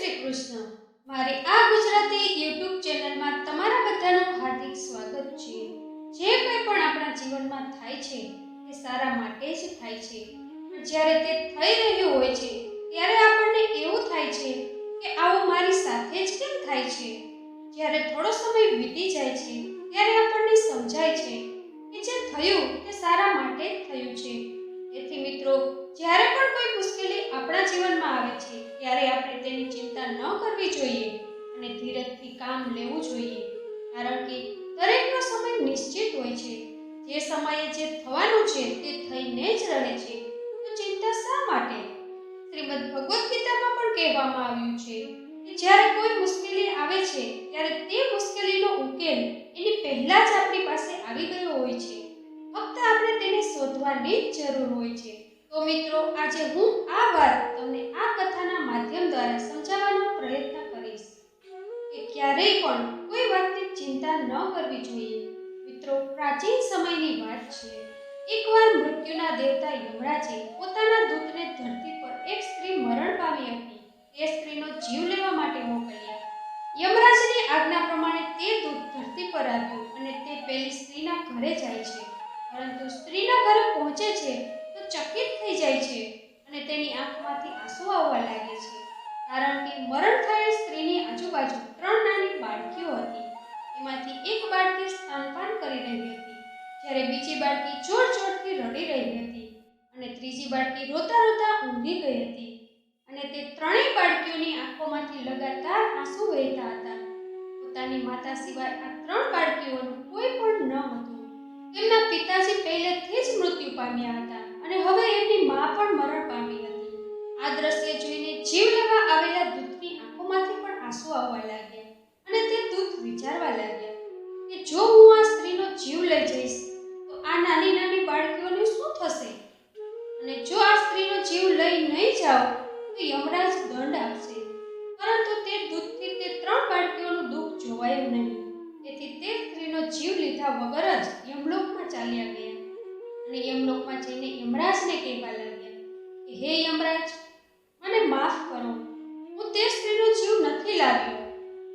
શ્રી કૃષ્ણ. મારી આ ગુજરાતી યુટ્યુબ ચેનલમાં તમારા બધાનું હાર્દિક સ્વાગત છે. જે કંઈ પણ આપણા જીવનમાં થાય છે તે સારા માટે જ થાય છે. જ્યારે તે થઈ રહ્યું હોય છે, ત્યારે આપણને એવું થાય છે કે આવું મારી સાથે જ કેમ થાય છે? જ્યારે થોડો સમય વીતી જાય છે, ત્યારે આપણને સમજાય છે કે જે થયું, તે સારા માટે થયું છે. તેથી મિત્રો, જ્યારે પણ કોઈ મુશ્કેલી આપણા જીવનમાં આવે છે ત્યારે આપણે તેની ચિંતા ન કરવી જોઈએ અને ધીરજથી કામ લેવું જોઈએ. કારણ કે દરેકનો સમય નિશ્ચિત હોય છે. જે સમયે જે થવાનું છે તે થઈને જ રહે છે. તો ચિંતા શા માટે? શ્રીમદ ભગવદ્ ગીતામાં પણ કહેવામાં આવ્યું છે કે જ્યારે કોઈ મુશ્કેલી આવે છે, ત્યારે તે મુશ્કેલીનો ઉકેલ એની પહેલા જ આપણી પાસે આવી ગયો હોય છે. ફક્ત આપણે તેને શોધવાની જ જરૂર હોય છે. તો મિત્રો, આજે હું આ વાત તમને આ કથાના માધ્યમ દ્વારા સમજાવવાનો પ્રયત્ન કરીશ કે ક્યારેય પણ કોઈ વાતની ચિંતા ન કરવી જોઈએ. મિત્રો, પ્રાચીન સમયની વાત છે. એકવાર મૃત્યુના દેવતા યમરાજે પોતાના દૂતને ધરતી પર એક સ્ત્રી મરણ પામી હતી. તે સ્ત્રીનો જીવ લેવા માટે મોકલ્યા. યમરાજની આજ્ઞા પ્રમાણે તે દૂત ધરતી પર આવ્યું અને તે પેલી સ્ત્રીના ઘરે જાય છે. પરંતુ સ્ત્રીના ઘરે પહોંચે છે ચકિત થઈ જાય છે અને તેની આંખમાંથી આંસુ આવવા લાગે છે. કારણ કે મરણ થયેલ સ્ત્રીની આજુબાજુ ત્રણ નાની બાળકીઓ હતી. એમાંથી એક બાળકી સ્તનપાન કરી રહી હતી, જ્યારે બીજી બાળકી જોર જોરથી રડી રહી હતી અને ત્રીજી બાળકી રોતા રોતા ઊંઘી ગઈ હતી. અને તે ત્રણેય બાળકીઓની આંખોમાંથી લગાતાર આંસુ વહેતા હતા. પોતાની માતા સિવાય આ ત્રણ બાળકીઓનું કોઈ પણ ન હતું. તેમના પિતાજી પહેલેથી જ મૃત્યુ પામ્યા હતા. અને હવે એમની મા પણ મરણ પામી હતી. આ દ્રશ્ય જોઈને જીવ લેવા આવેલા દૂતની આંખોમાંથી પણ આંસુ આવવા લાગ્યા અને તે દૂત વિચારવા લાગ્યા કે જો હું આ સ્ત્રીનો જીવ લઈ જઈશ, તો આ નાની નાની બાળકીઓને શું થશે? અને જો આ સ્ત્રીનો જીવ લઈ નહીં જાઓ, તો યમરાજ દંડ આપશે. પરંતુ તે દૂધથી તે ત્રણ બાળકીઓનું દુઃખ જોવાયું નહીં. તેથી તે સ્ત્રીનો જીવ લીધા વગર જ યમલોકમાં ચાલ્યા ગયા. અને યમલોકમાં જઈને યમરાજને કહેવા લાગ્યા હે યમરાજ, મને માફ કરો. હું તે સ્ત્રીનો જીવ નથી લાવ્યો.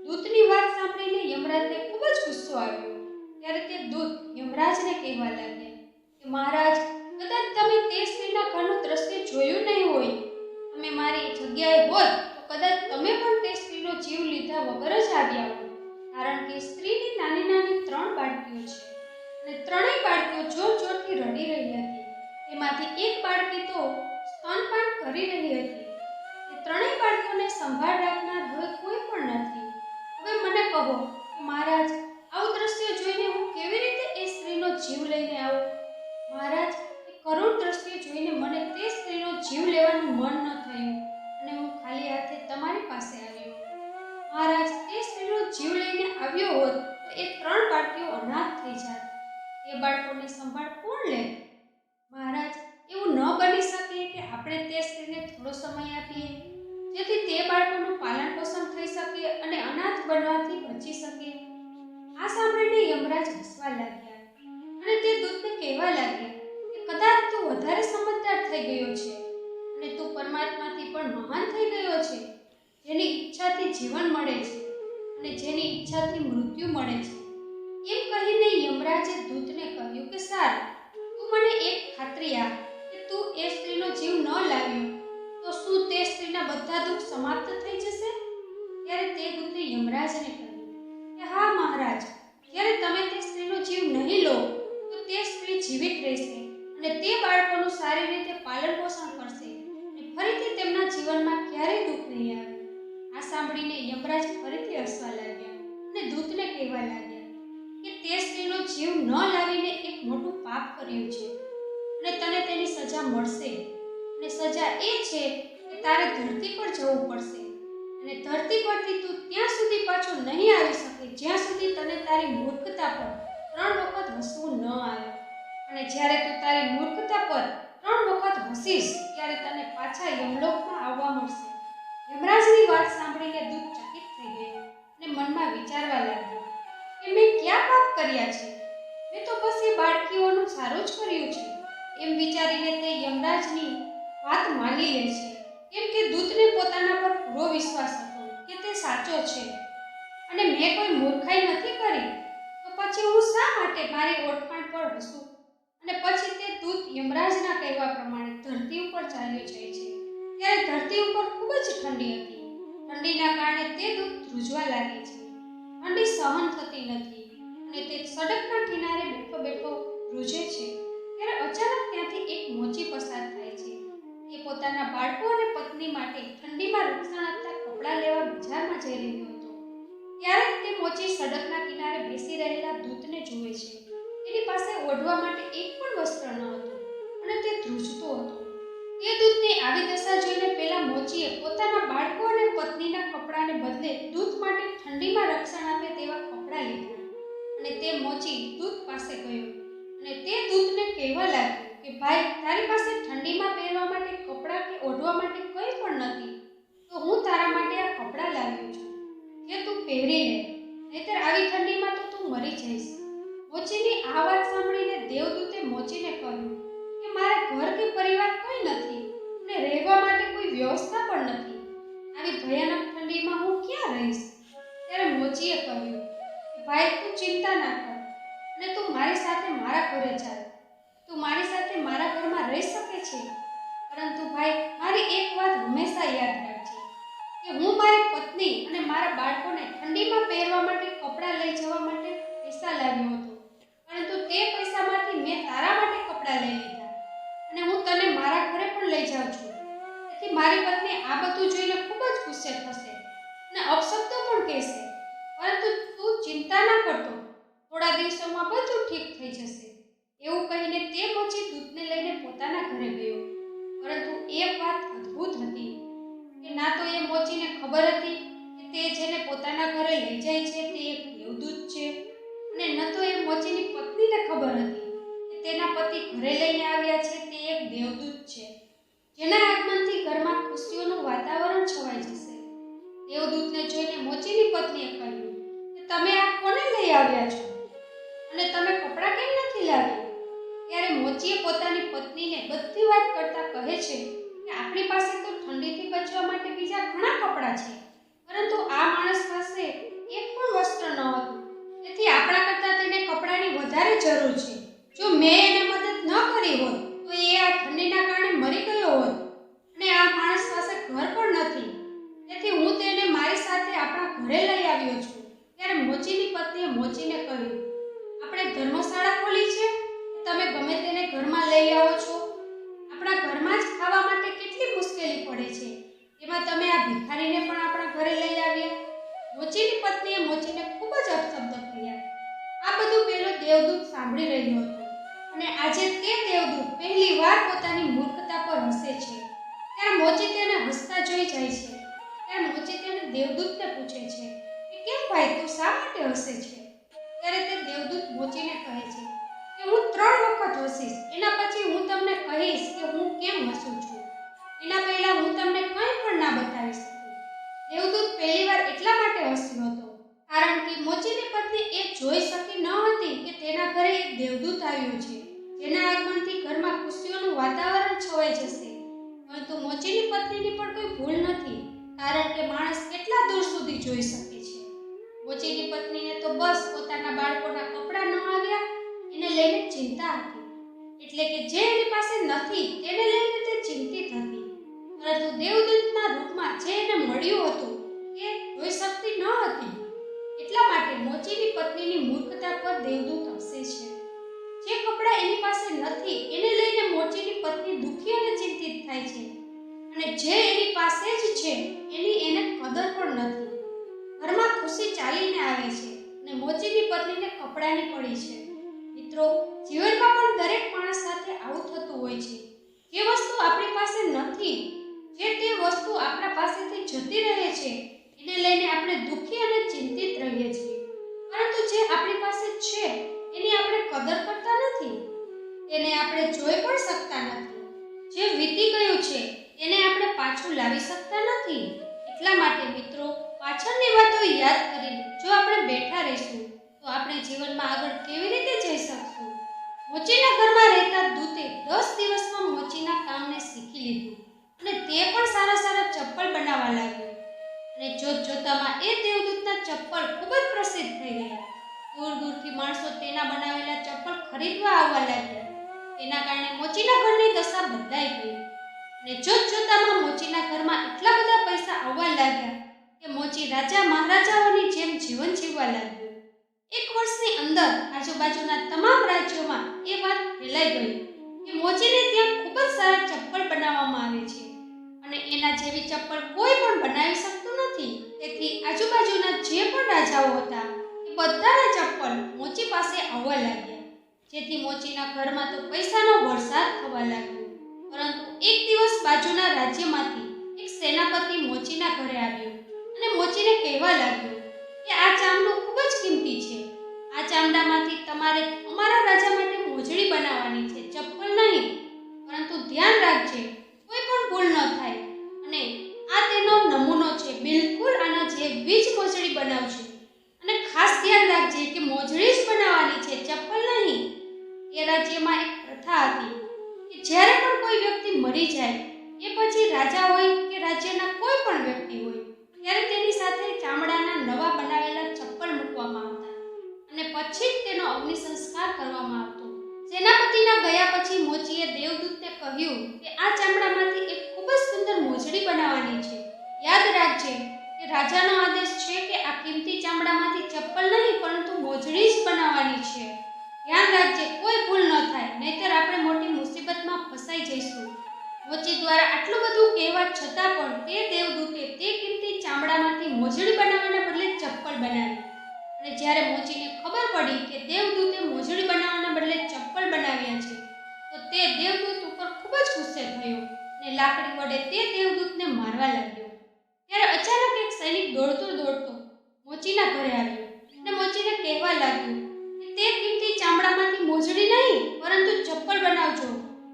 દૂતની વાત સાંભળીને યમરાજને ખૂબ જ ગુસ્સો આવ્યો. ત્યારે તે દૂત યમરાજને કહેવા લાગ્યા કે, મહારાજ, કદાચ તમે તે સ્ત્રીના ઘરનું દ્રશ્ય જોયું નહીં હોય. તમે મારી જગ્યાએ હોત તો કદાચ તમે પણ તે સ્ત્રીનો જીવ લીધા વગર જ આવ્યા હોત. કારણ કે સ્ત્રીની નાની નાની ત્રણ બાળકીઓ છે. અને ત્રણેય બાળકીઓ જોર જોરથી રડી રહી હતી. તેમાંથી એક બાળકી તો સ્તનપાન કરી રહી હતી. એ ત્રણેય બાળકીઓને સંભાળ રાખનાર હવે કોઈ પણ નથી. હવે મને કહો, મહારાજ, આવું દ્રશ્ય જોઈને હું કેવી રીતે એ સ્ત્રીનો જીવ લઈને આવું? મહારાજ, એ કરુણ દ્રશ્ય જોઈને મને તે સ્ત્રીનો જીવ લેવાનું મન ન થયું અને હું ખાલી હાથે તમારી પાસે આવ્યો. મહારાજ તે સ્ત્રીનો જીવ લઈને આવ્યો હોત તો એ ત્રણ બાળકીઓ અનાથ થઈ જાત. એ બાળકોની સંભાળ કોણ લે? મહારાજ, એવું ન બની શકે કે આપણે તે સ્ત્રીને થોડો સમય આપીએ. જેથી તે બાળકોનું પાલન પોષણ થઈ શકે અને અનાથ બનવાથી બચી શકે. આ સાંભળીને યમરાજ હસવા લાગ્યા અને તે દૂતને કહેવા લાગ્યા કે કદાચ તું વધારે સમજદાર થઈ ગયો છે અને તું પરમાત્માથી પણ મહાન થઈ ગયો છે. જેની ઈચ્છાથી જીવન મળે છે અને જેની ઈચ્છાથી મૃત્યુ મળે છે. એમ કહીને યમરાજે દૂતને કહ્યું કે, સારું, તું મને એક ખાતરી આપ કે તું એ સ્ત્રીનો જીવ ન લાવ્યો, તો શું તે સ્ત્રીના બધા દુઃખ સમાપ્ત થઈ જશે? ત્યારે તે દૂતે યમરાજને કહ્યું કે, હા, મહારાજ, જ્યારે તમે તે સ્ત્રીનો જીવ નહીં લો, તો તે સ્ત્રી જીવિત રહેશે અને તે બાળકોનું સારી રીતે પાલન પોષણ કરશે અને ફરીથી તેમના જીવનમાં ક્યારેય દુઃખ નહીં આવે. આ સાંભળીને યમરાજ ફરીથી હસવા લાગ્યા અને દૂતને કહેવા લાગ્યા તે સ્ત્રીનો જીવ ન લાવીને એક મોટું પાપ કર્યું છે. અને તને તેની સજા મળશે. અને સજા એ છે કે તારે ધરતી પર જવું પડશે. અને ધરતી પરથી તું ત્યાં સુધી પાછો નહીં આવી શકે, જ્યાં સુધી તને તારી મૂર્ખતા પર ત્રણ વખત હસવું ન આવે. અને જ્યારે તું તારી મૂર્ખતા પર ત્રણ વખત હસીશ, ત્યારે તને પાછા યમલોકમાં આવવા મળશે. યમરાજની વાત સાંભળીને દૂત ચકિત થઈ ગઈ અને મનમાં વિચારવા લાગ્યો કે મેં ક્યાં પાપ કર્યા છે? મેં તો બસ એ બાળકીઓનું સારું જ કર્યું છે. એમ વિચારીને તે યમરાજની વાત માની લે છે. કેમ કે દૂતને પોતાના પર પૂરો વિશ્વાસ હતો કે તે સાચો છે. અને મેં કોઈ મૂર્ખાઈ નથી કરી? તો પછી હું શા માટે મારી ઓળખાણ પર હસું? અને પછી તે દૂત યમરાજના કહેવા પ્રમાણે ધરતી ઉપર ચાલ્યો જાય છે. ત્યારે ધરતી ઉપર ખૂબ જ ઠંડી હતી. ઠંડીના કારણે તે દૂત ધ્રુજવા લાગે છે. ઠંડી સહન થતી નથી. અને તે સડકના કિનારે બેઠો બેઠો રૂજે છે. ત્યારે અચાનક ત્યાંથી એક મોચી પસાર થાય છે. એ પોતાના બાળકો અને પત્ની માટે ઠંડીમાં રક્ષણ આપતા કપડાં લેવા બજારમાં જઈ રહ્યો હતો. ત્યારે તે મોચી સડકના કિનારે બેસી રહેલા દૂતને જુએ છે. તેની પાસે ઓઢવા માટે એક પણ વસ્ત્ર ન હતું અને તે ધ્રુજતો હતો. તે દૂતની આવી દશા જોઈને પેલા મોચીએ પોતાના બાળકો અને પત્નીના બદલે દૂત માટે ઠંડીમાં રક્ષણ આપે તેવા કપડાં લીધા. અને તે મોચી દૂત પાસે ગયો. અને તે દૂતને કહેવા લાગ્યો કે, ભાઈ, તારી પાસે ઠંડીમાં પહેરવા માટે કપડાં કે ઓઢવા માટે કંઈ પણ નથી. તો હું તારા માટે આ કપડાં લાવ્યો છું. જે તું પહેરી લે. નહીતર આવી ઠંડીમાં તો તું મરી જઈશ. મોચીની આ વાત સાંભળીને દેવદૂતે મોચીને કહ્યું કે, મારા ઘર કે પરિવાર કોઈ નથી. અને રહેવા માટે કોઈ વ્યવસ્થા પણ નથી. ભાઈ તું ચિંતા ના કર. અને તું મારી સાથે મારા ઘરે ચાલ તું મારી સાથે મારા ઘરમાં રહી શકે છે. પરંતુ ભાઈ, મારી એક વાત હંમેશા યાદ રાખજે. કે હું મારી પત્ની અને મારા બાળકોને ઠંડીમાં પહેરવા માટે, કપડાં લઈ જવા માટે પૈસા લાવ્યો હતો. પરંતુ તે પૈસામાંથી મેં તારા માટે કપડાં લઈ લીધા. અને હું તને મારા ઘરે પણ લઈ જાઉં છું. તેથી મારી પત્ની આ બધું જોઈને ખૂબ જ ગુસ્સે થશે અને અપશબ્દો પણ કહેશે. પરંતુ ચિંતા ના કરતો. થોડા દિવસોમાં બધું ઠીક થઈ જશે. એવું કહીને તે પછી દૂધને લઈને પોતાના ઘરે ગયો. પરંતુ એ વાત અદ્ભુત હતી, કે ના તો એ મોચીને ખબર હતી કે તે જેને પોતાના ઘરે લઈ જાય છે તે એક દેવદૂત છે. અને ન તો એ મોચીની પત્નીને ખબર હતી કે તેના પતિ ઘરે લઈને આવ્યા છે તે એક દેવદૂત છે. જેના આગમનથી ઘરમાં ખુશીઓનું વાતાવરણ છવાઈ જશે. દેવદૂતને જોઈને મોચીની આવ્યા છો? અને તમે કપડાં કેમ નથી લાવ્યા? ત્યારે મોચીએ પોતાની પત્નીને બધી વાત કરતા કહે છે કે આપણી પાસે તો ઠંડીથી બચવા માટે બીજા ઘણા કપડાં છે, પરંતુ આ માણસ પાસે એક પણ વસ્ત્ર ન હતું. તેથી આપણા કરતાં તેને કપડાની વધારે જરૂર છે. જો મેં એને મદદ ન કરી હોત તો એ આ ઠંડીના કારણે મરી ગયો હોત અને આ માણસ પાસે ઘર પણ નથી. તેથી હું તેને મારી સાથે આપણા ઘરે લઈ આવ્યો છું. મોચીની પત્નીએ મોચીને કહ્યું, આપણે ધર્મશાળા ખોલી છે? તમે ગમે તેને ઘરમાં લઈ આવો છો. આપણા ઘરમાં જ ખાવા માટે કેટલી મુશ્કેલી પડે છે. એમાં તમે આ ભિખારીને પણ આપણા ઘરે લઈ આવ્યા. મોચીની પત્નીએ મોચીને ખૂબ જ અપશબ્દ કર્યા. આ બધું પેલો દેવદૂત સાંભળી રહ્યો હતો અને આજે તે દેવદૂત પહેલી વાર પોતાની મૂર્ખતા પર હસે છે. ત્યારે મોચી તેને હસતા જોઈ જાય છે. ત્યારે મોચી તેને દેવદૂતને પૂછે છે કેમ ભાઈ તું શા માટે હસે છે? ત્યારે તે દેવદૂત મોચીને કહે છે કે હું ત્રણ વખત હસીશ. એના પછી હું તમને કહીશ કે હું કેમ હસું છું. એના પહેલા હું તમને કંઈ પણ ના બતાવી શકું. દેવદૂત પહેલીવાર એટલા માટે હસ્યો હતો, કારણ કે મોચીની પત્ની એ જોઈ શકી ન હતી કે તેના ઘરે એક દેવદૂત આવ્યું છે. જેના આગમનથી ઘરમાં ખુશીઓનું વાતાવરણ છવાઈ જશે. પરંતુ મોચીની પત્નીની પણ કોઈ ભૂલ નથી, કારણ કે માણસ કેટલા દૂર સુધી જોઈ શકે. મોચીની પત્નીને તો બસ પોતાના બાળકોના કપડાં ન આવ્યા, એને લઈને ચિંતા હતી. એટલે કે જે એની પાસે નથી, તેને લઈને તે ચિંતિત હતી. પરંતુ દેવદૂતના રૂપમાં જે એને મળ્યું હતું, એ જોઈ શકતી ન હતી. એટલા માટે મોચીની પત્નીની મૂર્ખતા પર દેવદૂત હસે છે. જે કપડાં એની પાસે નથી, એને લઈને મોચીની પત્ની દુઃખી અને ચિંતિત થાય છે. અને જે એની પાસે જ છે, એની એને કદર પણ નથી. ખુશી ચાલીને આવે છે અને મોચીની પત્નીને કપડાની પડી છે. રહેતા દૂતે દસ દિવસમાં મોચીના કામને શીખી લીધું અને તે પણ સારા સારા ચપ્પલ બનાવવા લાગ્યો. અને જોત જોતામાં એ દેવદૂતના ચપ્પલ ખૂબ જ પ્રસિદ્ધ થઈ ગયા. દૂર દૂરથી માણસો તેના બનાવેલા ચપ્પલ ખરીદવા આવવા લાગ્યા. એના કારણે મોચીના ઘરની દશા બદલાઈ ગઈ. અને જોત જોતામાં મોચીના ઘરમાં એટલા બધા પૈસા આવવા લાગ્યા કે મોચી રાજા મહારાજાઓની જેમ જીવન જીવવા લાગ્યું એક વર્ષની અંદર આજુબાજુના તમામ રાજ્યોમાં એ વાત ફેલાઈ ગઈ કે મોચીને ત્યાં ખૂબ જ સારા ચપ્પલ બનાવવામાં આવે છે. અને એના જેવી ચપ્પલ કોઈ પણ બનાવી શકતું નથી. તેથી આજુબાજુના જે પણ રાજાઓ હતા, એ બધાના ચપ્પલ મોચી પાસે આવવા લાગ્યા. જેથી મોચીના ઘરમાં તો પૈસાનો વરસાદ થવા લાગ્યો. પરંતુ એક દિવસ બાજુના રાજ્યમાંથી એક સેનાપતિ મોચીના ઘરે આવ્યો અને મોચીને કહેવા લાગ્યો કે આ ચામડું ખૂબ જ કિંમતી છે. આ ચામડામાંથી તમારે અમારા રાજા માટે મોજડી બનાવવાની છે. ચપ્પલ નહીં, પરંતુ ધ્યાન રાખજે કોઈ પણ ભૂલ ન થાય અને આ તેનો નમૂનો છે બિલકુલ આના જેવી જ મોજડી બનાવજો અને ખાસ ધ્યાન રાખજે કે મોજડી જ બનાવવાની છે ચપ્પલ નહીં એ રાજ્યમાં એક પ્રથા હતી કે જ્યારે પણ કોઈ વ્યક્તિ મરી જાય એ પછી રાજા હોય કે રાજ્યના કોઈ પણ વ્યક્તિ હોય ત્યારે તેની સાથે ચામડાના નવા બનાવેલા ચપ્પલ મૂકવામાં આવતા અને પછી જ તેનો અગ્નિ સંસ્કાર કરવામાં આવતો સેનાપતિના ગયા પછી મોચીએ દેવદૂતને કહ્યું કે આ ચામડામાંથી એક ખૂબ જ સુંદર મોજડી બનાવવાની છે યાદ રાખજે કે રાજાનો આદેશ છે કે આ કિંમતી ચામડામાંથી ચપ્પલ નહીં, પરંતુ મોજડી જ બનાવવાની છે. ધ્યાન રાખજે, કોઈ ભૂલ ન થાય, નહીતર આપણે મોટી મુસીબતમાં ફસાઈ જઈશું. મોચી દ્વારા આટલું બધું કહેવા છતાં પણ તે દેવદૂતે તે કિંમતી ચામડામાંથી મોજડી બનાવવાના બદલે ચપ્પલ બનાવી. અને જ્યારે મોચીને ખબર પડી કે દેવદૂતે મોજડી બનાવવાના બદલે ચપ્પલ બનાવ્યા છે, તો તે દેવદૂત ઉપર ખૂબ જ ગુસ્સે થયો અને લાકડી વડે તે દેવદૂતને મારવા લાગ્યો. ત્યારે અચાનક એક સૈનિક દોડતો દોડતો મોચીના ઘરે આવ્યો. અને મોચીને કહેવા લાગ્યો કે તે કીમતી ચામડામાંથી મોજડી નહીં, પરંતુ ચપ્પલ બનાવજો,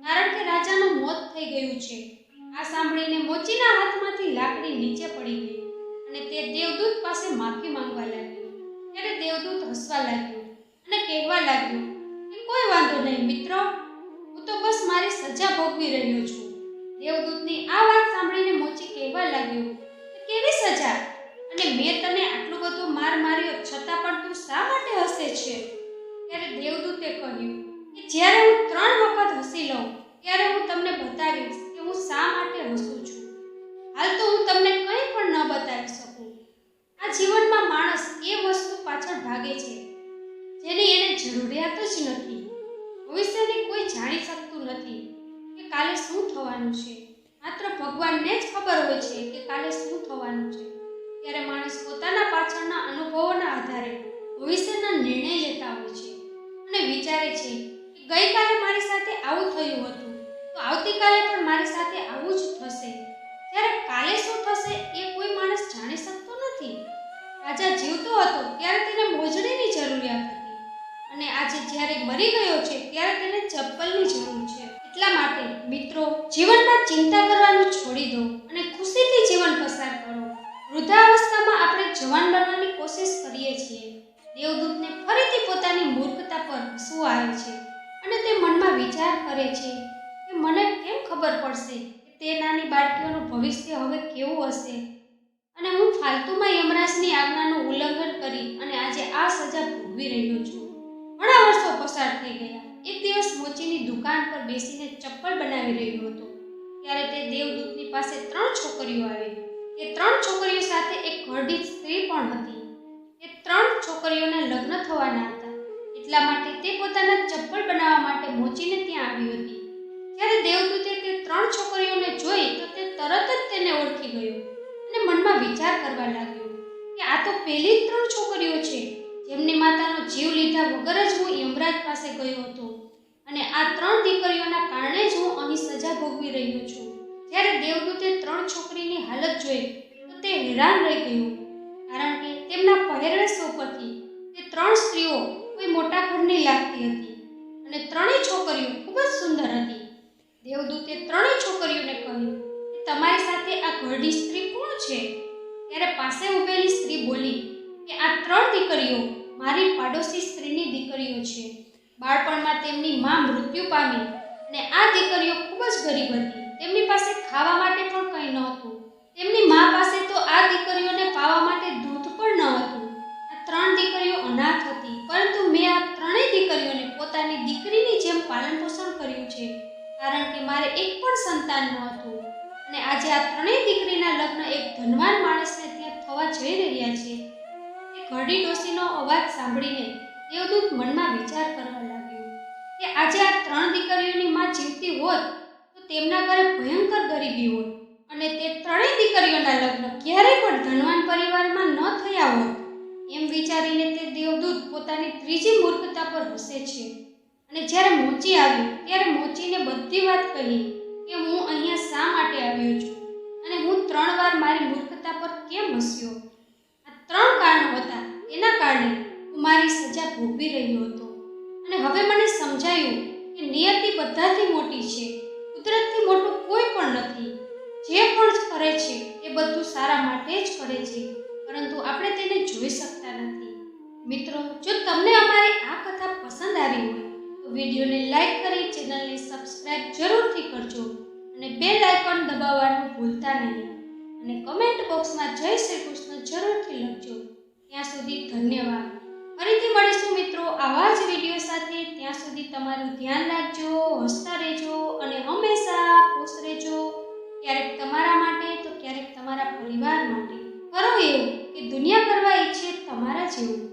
કારણ કે રાજાનું મોત થઈ ગયું છે. આ સાંભળીને મોચીના હાથમાંથી લાકડી નીચે પડી ગઈ અને તે દેવદૂત પાસે માફી માંગવા લાગ્યો. ત્યારે દેવદૂત હસવા લાગ્યો અને કહેવા લાગ્યો કે કોઈ વાંધો નહીં, મિત્રો, હું તો બસ મારી સજા ભોગવી રહ્યો છું. દેવદૂતની આ વાત સાંભળીને મોચી કહેવા લાગ્યો કેવી સજા? અને મેં તને આટલો બધો માર માર્યો છતાં પણ તું શા માટે હસે છે? ત્યારે દેવદૂતે કહ્યું કે જ્યારે હું ત્રણ વખત હસી લઉં, ત્યારે હું તમને બતાવીશ કે હું શા માટે હસું છું. હાલ તો હું તમને કંઈ પણ ન બતાવી શકું. આ જીવનમાં માણસ એ વસ્તુ પાછળ ભાગે છે, જેની એને જરૂરિયાત જ નથી. ભવિષ્યની કોઈ જાણી શકતું નથી કે કાલે શું થવાનું છે. માત્ર ભગવાનને જ ખબર હોય છે કે કાલે શું થવાનું છે. ત્યારે માણસ પોતાના પાછળના અનુભવોના આધારે ભવિષ્યના નિર્ણય લેતા હોય છે અને વિચારે છે કે ગઈકાલે મારી સાથે આવું થયું હતું. તો આવતીકાલે પણ મારી સાથે આવું જ થશે. ત્યારે કાલે શું થશે એ કોઈ માણસ જાણી શકતો નથી. રાજા જીવતો હતો ત્યારે તેને મોજડીની જરૂરિયાત હતી. અને આજે જ્યારે મરી ગયો છે ત્યારે તેને ચપ્પલની જરૂર છે. એટલા માટે, મિત્રો, જીવનમાં ચિંતા કરવાનું છોડી દો અને ખુશીથી જીવન પસાર કરો. વૃદ્ધાવસ્થામાં આપણે જવાન બનવાની કોશિશ કરીએ છીએ. દેવદૂતને ફરીથી પોતાની મૂર્ખતા પર હસવું આવે છે અને તે મનમાં વિચાર કરે છે કે મને કેમ ખબર પડશે કે તે નાની બાળકીઓનું ભવિષ્ય હવે કેવું હશે? અને હું ફાલતુમાં યમરાજની આજ્ઞાનું ઉલ્લંઘન કરી અને આજે આ સજા ભોગવી રહ્યો છું. ઘણા વર્ષો પસાર થઈ ગયા. એક દિવસ મોચીની દુકાન પર બેસીને ચપ્પલ બનાવી રહ્યો હતો. ત્યારે તે દેવદૂતની પાસે ત્રણ છોકરીઓ આવી. તે ત્રણ છોકરીઓ સાથે એક ઘરડી સ્ત્રી પણ હતી. તે ત્રણ છોકરીઓના લગ્ન થવાના હતા. એટલા માટે તે પોતાના ચપ્પલ બનાવવા માટે મોચીને ત્યાં આવી હતી. જ્યારે દેવદૂતે તે ત્રણ છોકરીઓને જોઈ તો તે તરત જ તેને ઓળખી ગયો અને મનમાં વિચાર કરવા લાગ્યો કે આ તો પહેલી ત્રણ છોકરીઓ છે. જેમની માતાનો જીવ લીધા વગર જ હું યમરાજ પાસે ગયો હતો. અને આ ત્રણ દીકરીઓના કારણે જ હું અહીં સજા ભોગવી રહ્યો છું. જ્યારે દેવદૂતે ત્રણ છોકરીની હાલત જોઈ, તો તે હેરાન રહી ગયો. કારણ કે તેમના પહેરવેશ ઉપરથી તે ત્રણ સ્ત્રીઓ કોઈ મોટા ઘરની લાગતી હતી. અને ત્રણેય છોકરીઓ ખૂબ જ સુંદર હતી. દેવદૂતે ત્રણેય છોકરીઓને કહ્યું કે તમારી સાથે આ ઘરડી સ્ત્રી કોણ છે? ત્યારે પાસે ઊભેલી સ્ત્રી બોલી કે આ ત્રણ દીકરીઓ મારી પાડોશી સ્ત્રીની દીકરીઓ છે. બાળપણમાં તેમની મા મૃત્યુ પામી અને આ દીકરીઓ ખૂબ જ ગરીબ હતી. તેમની પાસે ખાવા માટે પણ કંઈ નહોતું. તેમની મા પાસે તો આ દીકરીઓને પાવા માટે દૂધ પણ ન હતું. આ ત્રણ દીકરીઓ અનાથ હતી, પરંતુ મેં આ ત્રણેય દીકરીઓને પોતાની દીકરીની જેમ પાલન પોષણ કર્યું છે, કારણ કે મારે એક પણ સંતાન ન હતું અને આજે આ ત્રણેય દીકરીના લગ્ન એક ધનવાન માણસને ત્યાં થવા જઈ રહ્યા છે. ઘરડી ડોશીનો અવાજ સાંભળીને દેવદૂત મનમાં વિચાર કરવા લાગ્યો કે આજે આ ત્રણ દીકરીઓની માં જીવતી હોત તો તેમના ઘરે ભયંકર ગરીબી હોત અને તે ત્રણેય દીકરીઓના લગ્ન ક્યારેય પણ ધનવાન પરિવારમાં ન થયા હોત એમ વિચારીને તે દેવદૂત પોતાની ત્રીજી મૂર્ખતા પર હસે છે. અને જ્યારે મોચી આવ્યું ત્યારે મોચીને બધી વાત કહી કે હું અહીંયા શા માટે આવ્યો છું અને હું ત્રણ વાર મારી મૂર્ખતા પર કેમ હસ્યો? ત્રણ કારણો હતા. એના કારણે હું મારી સજા ભોગવી રહ્યો હતો. અને હવે મને સમજાયું કે નિયતિ બધાથી મોટી છે. કુદરતથી મોટું કોઈ પણ નથી. જે પણ કરે છે, એ બધું સારા માટે જ કરે છે. પરંતુ આપણે તેને જોઈ શકતા નથી. મિત્રો, જો તમને અમારી આ કથા પસંદ આવી હોય, તો વિડીયોને લાઈક કરી ચેનલને સબસ્ક્રાઇબ જરૂરથી કરજો અને બેલ આઇકોન દબાવવાનું ભૂલતા નહીં. અને કમેન્ટ બોક્સમાં જય શ્રી કૃષ્ણ જરૂરથી લખજો. ત્યાં સુધી ધન્યવાદ. ફરીથી મળીશું મિત્રો આવા જ વીડિયો સાથે. ત્યાં સુધી તમારું ધ્યાન રાખજો, હસતા રહેજો અને હંમેશા ખુશ રહેજો. ક્યારેક તમારા માટે તો ક્યારેક તમારા પરિવાર માટે. કરો એવું કે દુનિયા કરવા ઈચ્છે તમારા જેવું.